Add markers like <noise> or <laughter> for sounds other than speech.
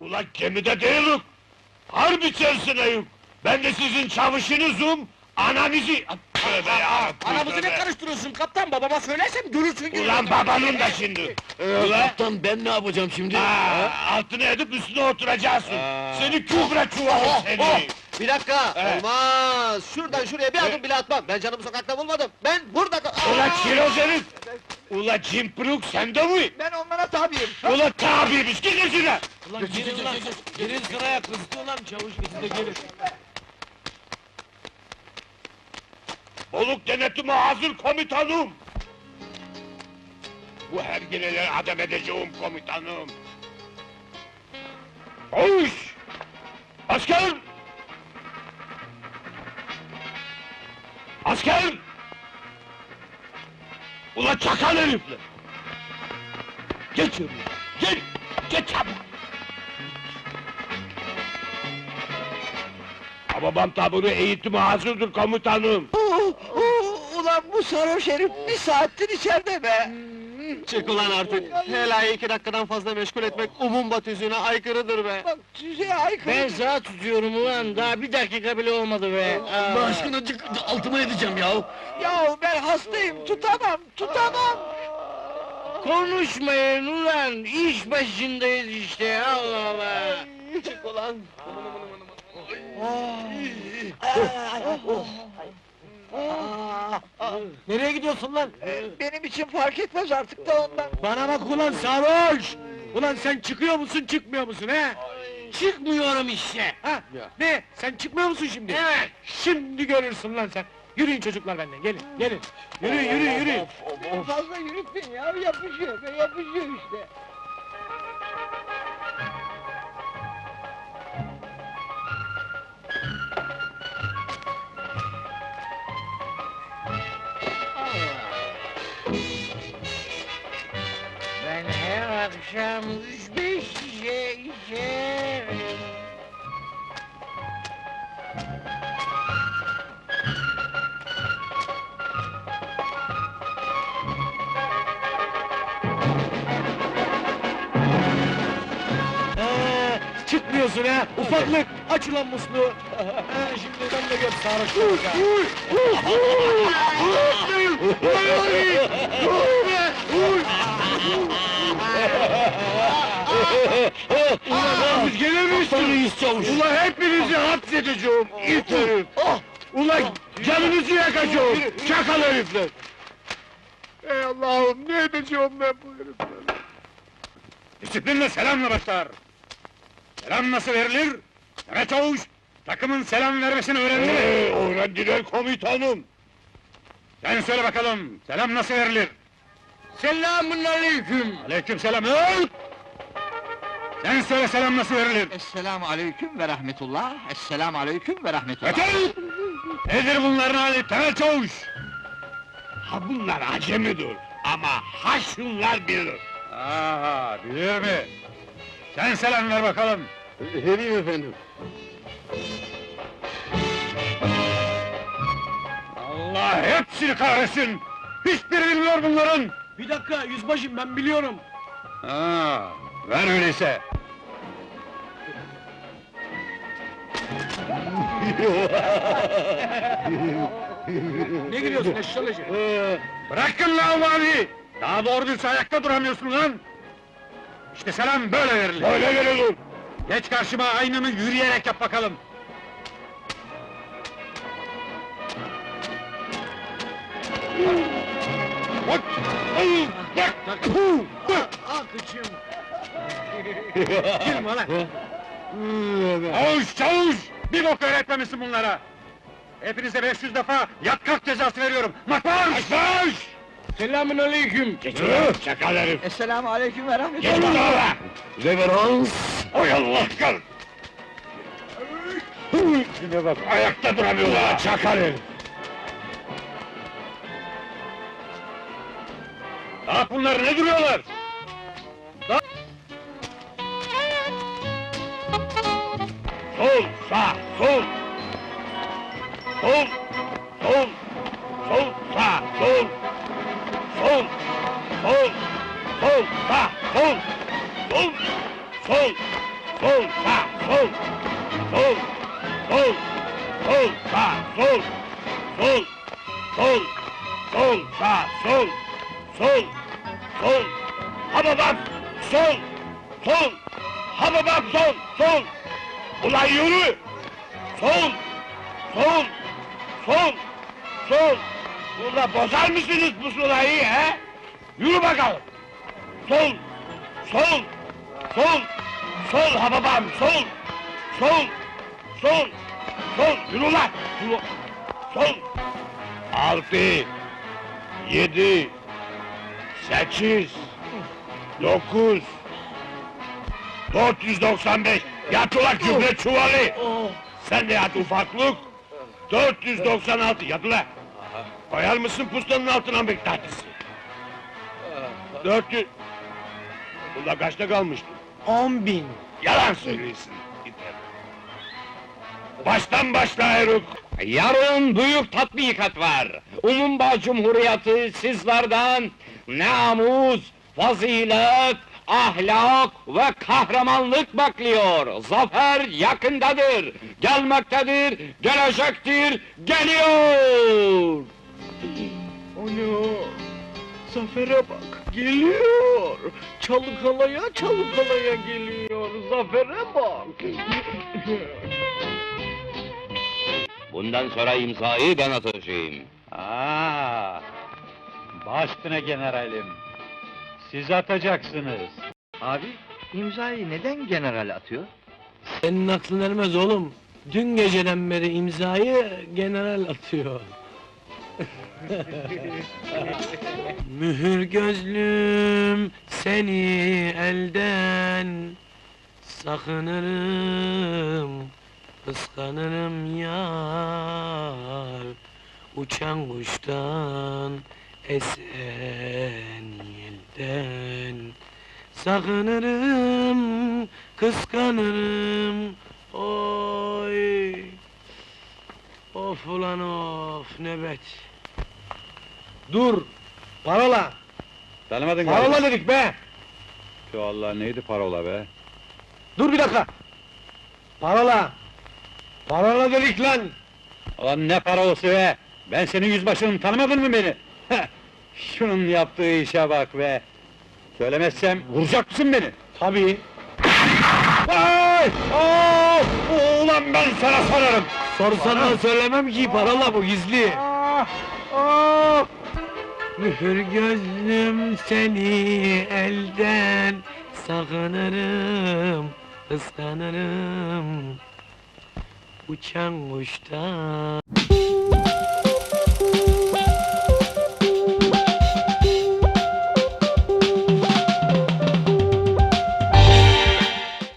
Ulan gemide değilim. Harp içerisineyim. Ben de sizin çavuşunuzum. Ananızı... Tövbe ya! Aramızı ne karıştırıyorsun kaptan? Babama söylersem görürsün gününü. Ulan babanın da şimdi. Ulan! Kaptan ben ne yapacağım şimdi? Aa, altına edip üstüne oturacaksın. Seni kübre çuvalı Oh, seni. oh! Bir dakika, Evet. olmaz! Şuradan şuraya bir adım bile atmam! Ben canımı sokakta bulmadım! Ben burada... Ulan Aa! kiroz herif! Ulan cimpruk sende mi? Ben onlara tabiyim! Ulan tabiymiş, git işine! Ulan girin lan, girin sıraya kızdı ulan çavuş siz de gelin. Oluk denetime hazır komutanım! Bu hergeleleri adam edeceğim komutanım! Koş! Asker! Asker! Ula çakal herifler! Geç yürü! Geç! Geç çabuk! Babam taburu eğitime hazırdır komutanım! Ulan bu sarhoş herif bir saattir içeride be! Çık ulan artık! Helayı iki dakikadan fazla meşgul etmek umum tüzüğüne aykırıdır be! Bak tüzüğe aykırı! Ben saat tutuyorum ulan, daha bir dakika bile olmadı be. Allah aşkına altıma edeceğim ya! Ya ben hastayım, tutamam, tutamam! Konuşmayın ulan, iş başındayız işte, Allah Allah! Çık ulan! Nereye gidiyorsun lan? Benim için fark etmez artık da ondan. Bana bak ulan sarhoş! Ulan sen çıkıyor musun, çıkmıyor musun he? Çıkmıyorum işte! Ha? Ne? Sen çıkmıyor musun şimdi? Evet! Şimdi görürsün lan sen! Yürüyün çocuklar benden, gelin, gelin! Yürü, yürü, yürü! Fazla yürütmeyin ya, yapışıyor, yapışıyor işte. Akşam üç beş şişe içerim. Ee, çıkmıyorsun ha, ufaklık! Aç ulan musluğu! Ha, şimdi ben de gör sarhoş Ulan siz gelir misiniz? Ulan hepinizi hapsedeceğim, it herif! Ulan canınızı yakacağım, çakal herifler! Ey Allah'ım, ne edeceğim ben bu heriflerle? Disiplinle selamla başlar! Selam nasıl verilir? Mehmet Çavuş, takımın selam vermesini öğrendi mi? öğrendiler komutanım! Sen söyle bakalım, selam nasıl verilir? Selamun aleyküm! Aleyküm selam! Sen söyle selam nasıl verilir? Esselamu aleyküm ve rahmetullah, esselamu aleyküm ve rahmetullah. Yeter! Nedir bunların hali temel çavuş? Ha bunlar acemidir ama ha şunlar bilir. Aha bilir mi? Sen selam ver bakalım. Vereyim efendim. Allah hepsini kahretsin! Hiçbiri bilmiyor bunların! Bir dakika yüzbaşım ben biliyorum. Ha, ver öyleyse. <laughs> Ne gülüyorsun eşşalıcı? Bırakın lan vali! Daha doğru düz ayakta duramıyorsun lan! İşte selam böyle verilir. Böyle verilir. Geç karşıma aynını yürüyerek yap bakalım. Bak! Ay! Bak! Bak! Ah kıçım! Gülme lan! Çavuş, çavuş! Bir bok öğretmemişsin bunlara! Hepinize 500 defa yat kalk cezası veriyorum! Makbar! Makbar! Selamun aleyküm! Geç ulan, çakal herif! Esselamu aleyküm ve Geç rahmetullah. ulan! Reverans. Oy Allah kal! Şuna bak, ayakta duramıyorlar, çakal herif! Yap bunlar, ne duruyorlar? Sol, sağ, sol! Sol, sol, sol, sağ, sol! Sol, sol, sol, sağ, sol! Sol, sol, sol, sağ, sol, sol, sol, sol, sağ, sol, sol, sol, sol, sağ, sol, sol, sol, ha babam, sol, sol, ha babam, sol, sol, ulan yürü, sol, sol, sol, sol, Ulan bozar mısınız bu sulayı he? Yürü bakalım, sol, sol, sol, sol ha babam, sol, sol, sol, sol, yürü lan, yürü, sol, altı, yedi, sekiz, dokuz, 495, yat ulan küfre çuvalı, sen de yat ufaklık, 496, yat ulan. Koyar mısın pustanın altına bir tahtisi? 400, Ulan kaçta kalmıştı? On bin. Yalan söylüyorsun. Baştan başla Eruk. Yarın büyük tatbikat var. Umumba Cumhuriyeti sizlerden namus, fazilet, ahlak ve kahramanlık bekliyor. Zafer yakındadır, gelmektedir, gelecektir, geliyor! Onu Zafer'e bak, geliyor. Çalkalaya çalkalaya geliyor. Zafer'e bak. Bundan sonra imzayı ben atacağım. Aa, baş üstüne generalim. Siz atacaksınız. Abi, imzayı neden general atıyor? Senin aklın ermez oğlum. Dün geceden beri imzayı general atıyor. <laughs> Mühür gözlüm seni elden sakınırım kıskanırım yar uçan kuştan esen yelden. Sakınırım kıskanırım oy. Of ulan of nöbet. Dur parola. Tanımadın parola dedik be. Şu Allah neydi parola be? dur bir dakika. Parola parola dedik lan Ulan ne parolası be? Ben senin yüzbaşınım, tanımadın mı beni? Heh, Şunun yaptığı işe bak be! Söylemezsem vuracak mısın beni? tabii Ay! Of! Ulan ben sana sorarım. sorsana söylemem ki parola bu gizli Mühür gözlüm seni elden sakınırım, kıskanırım Uçan kuştan